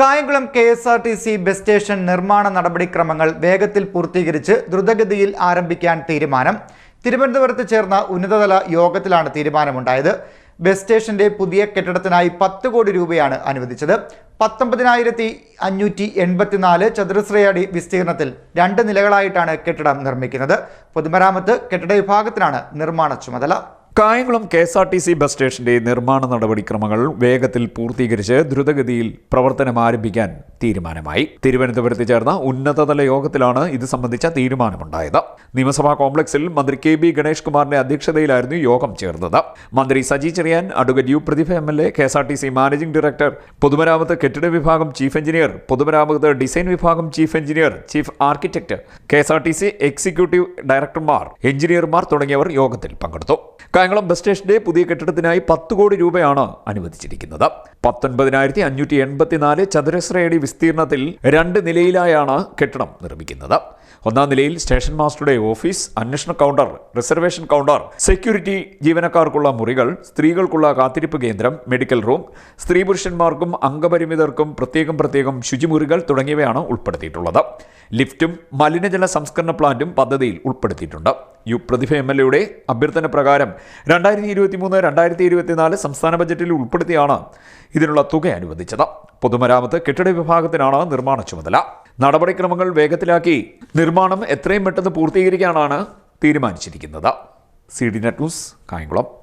Kayamkulam K S R T C bus station നിർമ്മാണ നടപടിക്രമങ്ങൾ വേഗത്തിൽ പൂർത്തീകരിച്ച് ദ്രുതഗതിയിൽ ആരംഭിക്കാൻ തീരുമാനം. തിരുവനന്തപുരത്ത് ചേർന്ന ഉന്നതതല യോഗത്തിലാണ് തീരുമാനമുണ്ടായത്. ബസ് സ്റ്റേഷന്റെ പുതിയ കെട്ടിടത്തിനായി പത്ത് കോടി രൂപയാണ് അനുവദിച്ചത്. പത്തൊമ്പതിനായിരത്തി അഞ്ഞൂറ്റി എൺപത്തിനാല് ചതുരശ്രയടി വിസ്തീർണത്തിൽ രണ്ട് നിലകളായിട്ടാണ് കെട്ടിടം നിർമ്മിക്കുന്നത്. പൊതുമരാമത്ത് കെട്ടിട വിഭാഗത്തിനാണ് നിർമ്മാണ ചുമതല. Kayamkulam K S R T C bus സ്റ്റേഷന്റെ നിർമ്മാണ നടപടിക്രമങ്ങൾ വേഗത്തിൽ പൂർത്തീകരിച്ച് ദ്രുതഗതിയിൽ പ്രവർത്തനം ആരംഭിക്കാൻ തീരുമാനമായി. തിരുവനന്തപുരത്ത് ചേർന്ന ഉന്നതതല യോഗത്തിലാണ് ഇത് സംബന്ധിച്ച തീരുമാനമുണ്ടായത്. നിയമസഭാ കോംപ്ലക്സിൽ മന്ത്രി കെ ബി ഗണേഷ് കുമാറിന്റെ അധ്യക്ഷതയിലായിരുന്നു യോഗം ചേർന്നത്. മന്ത്രി Saji Cherian advocate U Prathibha M L A K S R T C managing director പൊതുമരാമത്ത് കെട്ടിട വിഭാഗം ചീഫ് എഞ്ചിനീയർ പൊതുമരാമത്ത് ഡിസൈൻ വിഭാഗം chief engineer chief architect K S R T C executive ഡയറക്ടർമാർ എഞ്ചിനീയർമാർ തുടങ്ങിയവർ യോഗത്തിൽ പങ്കെടുത്തു. കായംകുളം ബസ് സ്റ്റേഷന്റെ പുതിയ കെട്ടിടത്തിനായി പത്ത് കോടി രൂപയാണ് അനുവദിച്ചിരിക്കുന്നത്. പത്തൊൻപതിനായിരത്തി അഞ്ഞൂറ്റി എൺപത്തിനാല് ചതുരശ്രയടി വിസ്തീർണത്തിൽ രണ്ട് നിലയിലായാണ് കെട്ടിടം നിർമ്മിക്കുന്നത്. ഒന്നാം നിലയിൽ സ്റ്റേഷൻ മാസ്റ്ററുടെ ഓഫീസ് അന്വേഷണ കൗണ്ടർ റിസർവേഷൻ കൗണ്ടർ സെക്യൂരിറ്റി ജീവനക്കാർക്കുള്ള മുറികൾ സ്ത്രീകൾക്കുള്ള കാത്തിരിപ്പ് കേന്ദ്രം മെഡിക്കൽ റൂം സ്ത്രീ പുരുഷന്മാർക്കും അംഗപരിമിതർക്കും പ്രത്യേകം പ്രത്യേകം ശുചിമുറികൾ തുടങ്ങിയവയാണ് ഉൾപ്പെടുത്തിയിട്ടുള്ളത്. ലിഫ്റ്റും മലിനജല സംസ്കരണ പ്ലാന്റും പദ്ധതിയിൽ ഉൾപ്പെടുത്തിയിട്ടുണ്ട്. യു പ്രതിഭ എം എൽ എയുടെ അഭ്യർത്ഥന പ്രകാരം രണ്ടായിരത്തി ഇരുപത്തി മൂന്ന് രണ്ടായിരത്തി ഇരുപത്തിനാല് സംസ്ഥാന ബജറ്റിൽ ഉൾപ്പെടുത്തിയാണ് ഇതിനുള്ള തുക അനുവദിച്ചത്. പൊതുമരാമത്ത് കെട്ടിട വിഭാഗത്തിനാണ് നിർമ്മാണ ചുമതല. നടപടിക്രമങ്ങൾ വേഗത്തിലാക്കി നിർമ്മാണം എത്രയും പെട്ടെന്ന് പൂർത്തീകരിക്കാനാണ് തീരുമാനിച്ചിരിക്കുന്നത്. C D net news Kayamkulam.